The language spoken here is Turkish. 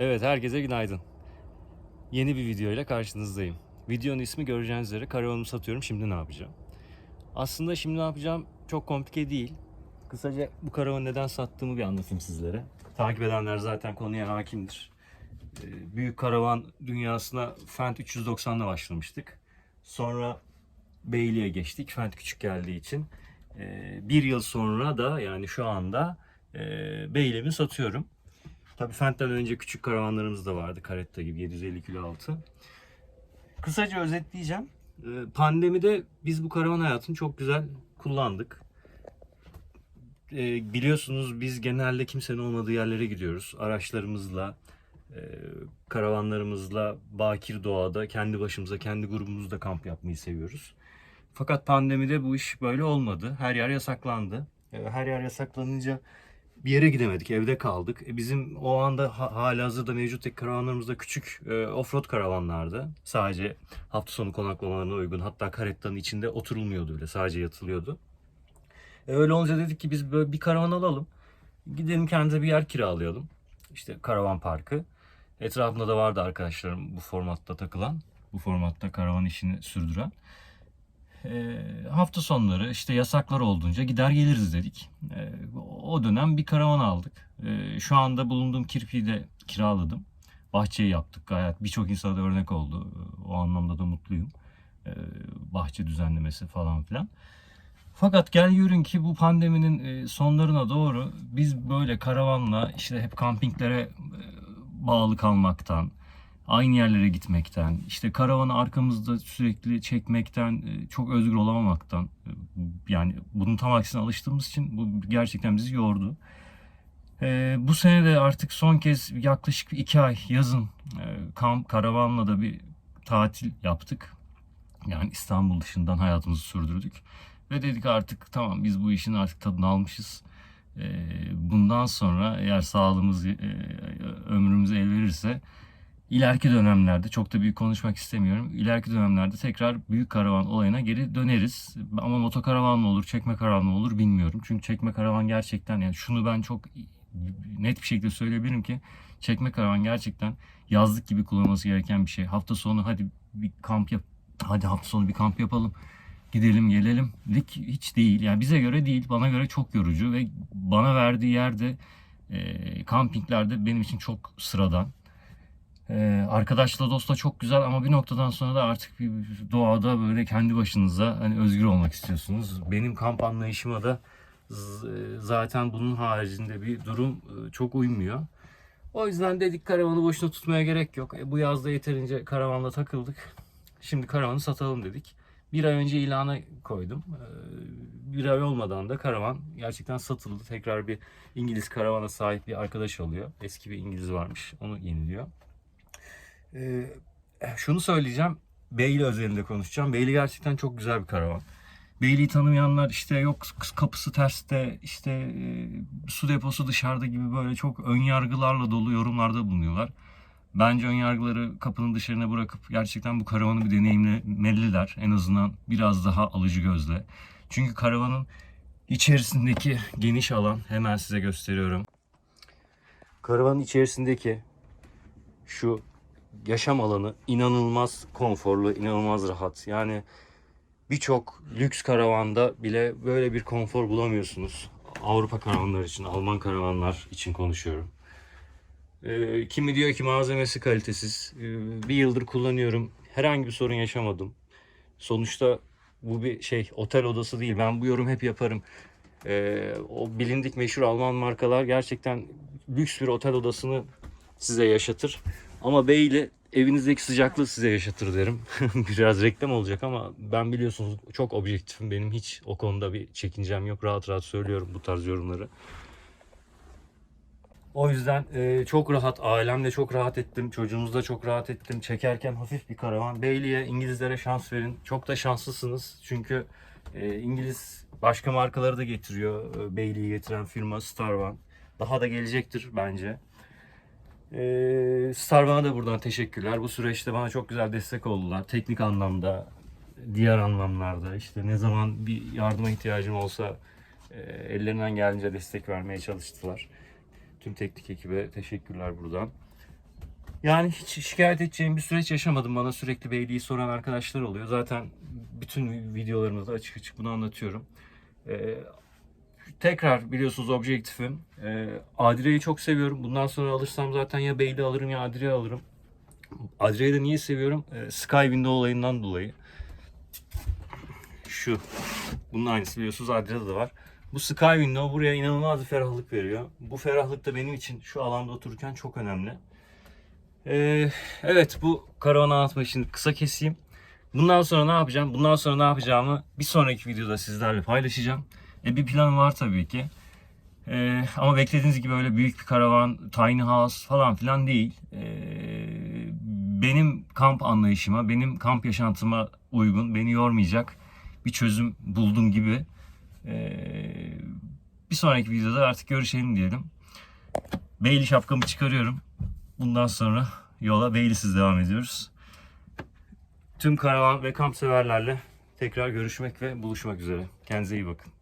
Evet herkese günaydın. Yeni bir video ile karşınızdayım. Videonun ismi göreceğiniz üzere karavanımı satıyorum şimdi ne yapacağım? Aslında şimdi ne yapacağım çok komplike değil. Kısaca bu karavanı neden sattığımı bir anlatayım sizlere. Takip edenler zaten konuya hakimdir. Ee, Büyük karavan dünyasına Fendt 390'la başlamıştık. Sonra Bailey'e geçtik Fendt küçük geldiği için. Ee, Bir yıl sonra da yani şu anda e, Bailey'imi satıyorum. Tabii Fendt'ten önce küçük karavanlarımız da vardı. Caretta gibi 750 kilo altı. Kısaca özetleyeceğim. Ee, Pandemide biz bu karavan hayatını çok güzel kullandık. Ee, Biliyorsunuz biz genelde kimsenin olmadığı yerlere gidiyoruz. Araçlarımızla, e, karavanlarımızla bakir doğada kendi başımıza, kendi grubumuzda kamp yapmayı seviyoruz. Fakat pandemide bu iş böyle olmadı. Her yer yasaklandı. Ee, Her yer yasaklanınca bir yere gidemedik, evde kaldık. E, bizim o anda ha, hala hazırda mevcut karavanlarımızda küçük e, offroad karavanlardı. Sadece hafta sonu konaklamalarına uygun. Hatta karettanın içinde oturulmuyordu bile, sadece yatılıyordu. E, öyle olunca dedik ki biz böyle bir karavan alalım. Gidelim kendimize bir yer kiralayalım. İşte karavan parkı. Etrafında da vardı arkadaşlarım bu formatta takılan. Bu formatta karavan işini sürdüren. E, hafta sonları işte yasaklar olduğunca gider geliriz dedik. E, o dönem bir karavan aldık. E, şu anda bulunduğum kirpiyi de kiraladım. Bahçeyi yaptık gayet. Birçok insana da örnek oldu. O anlamda da mutluyum. Bahçe düzenlemesi falan filan. Fakat gel görün ki bu pandeminin e, sonlarına doğru biz böyle karavanla işte hep kampinglere e, bağlı kalmaktan, aynı yerlere gitmekten, işte karavanı arkamızda sürekli çekmekten, e, çok özgür olamamaktan e, yani bunun tam aksine alıştığımız için bu gerçekten bizi yordu. E, bu sene de artık son kez yaklaşık iki ay yazın e, kamp karavanla da bir tatil yaptık. Yani İstanbul dışından hayatımızı sürdürdük. Ve dedik artık tamam biz bu işin artık tadını almışız. E, bundan sonra eğer sağlığımız e, ömrümüz el verirse ileriki dönemlerde çok da büyük konuşmak istemiyorum. İleriki dönemlerde tekrar büyük karavan olayına geri döneriz. Ama motokaravan mı olur, çekme karavan mı olur bilmiyorum. Çünkü çekme karavan gerçekten yani şunu ben çok net bir şekilde söyleyebilirim ki çekme karavan gerçekten yazlık gibi kullanılması gereken bir şey. Hafta sonu hadi bir kamp yap. Hadi hafta sonu bir kamp yapalım. Gidelim gelelim. Lik hiç değil. Yani bize göre değil. Bana göre çok yorucu ve bana verdiği yerde e, kampinglerde benim için çok sıradan. Ee, arkadaşla dostla çok güzel ama bir noktadan sonra da artık bir doğada böyle kendi başınıza hani özgür olmak istiyorsunuz. Benim kamp anlayışıma da z- zaten bunun haricinde bir durum e, çok uymuyor. O yüzden dedik karavanı boşuna tutmaya gerek yok. E, bu yazda yeterince karavanla takıldık. Şimdi karavanı satalım dedik. Bir ay önce ilana koydum. Ee, Bir ay olmadan da karavan gerçekten satıldı. Tekrar bir İngiliz karavana sahip bir arkadaş alıyor. Eski bir İngiliz varmış. Onu yeniliyor. Ee, şunu söyleyeceğim. Bailey özelinde konuşacağım. Bailey gerçekten çok güzel bir karavan. Bailey'i tanımayanlar işte yok kapısı terste, işte e, su deposu dışarıda gibi böyle çok ön yargılarla dolu yorumlarda bulunuyorlar. Bence ön yargıları kapının dışarına bırakıp gerçekten bu karavanı bir deneyimlemeliler. En azından biraz daha alıcı gözle. Çünkü karavanın içerisindeki geniş alan hemen size gösteriyorum. Karavanın içerisindeki şu yaşam alanı inanılmaz konforlu, inanılmaz rahat. Yani birçok lüks karavanda bile böyle bir konfor bulamıyorsunuz. Avrupa karavanlar için, Alman karavanlar için konuşuyorum. Ee, kimi diyor ki malzemesi kalitesiz. Ee, bir yıldır kullanıyorum. Herhangi bir sorun yaşamadım. Sonuçta bu bir şey otel odası değil. Ben bu yorum hep yaparım. Ee, o bilindik meşhur Alman markalar gerçekten lüks bir otel odasını size yaşatır. Ama Bailey evinizdeki sıcaklığı size yaşatır derim. Biraz reklam olacak ama ben biliyorsunuz çok objektifim. Benim hiç o konuda bir çekincem yok. Rahat rahat söylüyorum bu tarz yorumları. O yüzden e, çok rahat, ailemle çok rahat ettim, çocuğumuzla çok rahat ettim. Çekerken hafif bir karavan. Bailey'e, İngilizlere şans verin. Çok da şanslısınız. Çünkü e, İngiliz başka markaları da getiriyor. E, Bailey'i getiren firma Starvan. Daha da gelecektir bence. E, Starvan'a da buradan teşekkürler. Bu süreçte bana çok güzel destek oldular. Teknik anlamda, diğer anlamlarda. işte ne zaman bir yardıma ihtiyacım olsa e, ellerinden geldiğince destek vermeye çalıştılar. Tüm teknik ekibe teşekkürler buradan. Yani hiç şikayet edeceğim bir süreç yaşamadım. Bana sürekli Beyliği soran arkadaşlar oluyor. Zaten bütün videolarımızda açık açık bunu anlatıyorum. Ee, tekrar biliyorsunuz objektifim. Ee, Adre'yi çok seviyorum. Bundan sonra alırsam zaten ya Beyli alırım ya Adre alırım. Adre'yi de niye seviyorum? Ee, Sky Window olayından dolayı. Şu. Bunun aynısı biliyorsunuz Adre'de de var. Bu Sky Window buraya inanılmaz bir ferahlık veriyor. Bu ferahlık da benim için şu alanda otururken çok önemli. Ee, evet bu karavan anlatma için kısa keseyim. Bundan sonra ne yapacağım? Bundan sonra ne yapacağımı bir sonraki videoda sizlerle paylaşacağım. E, bir planım var tabii ki. Ee, ama beklediğiniz gibi öyle büyük bir karavan, tiny house falan filan değil. Ee, benim kamp anlayışıma, benim kamp yaşantıma uygun, beni yormayacak bir çözüm buldum gibi. Ee, bir sonraki videoda artık görüşelim diyelim. Beyli şapkamı çıkarıyorum. Bundan sonra yola Beylisiz devam ediyoruz. Tüm karavan ve kamp severlerle tekrar görüşmek ve buluşmak üzere. Kendinize iyi bakın.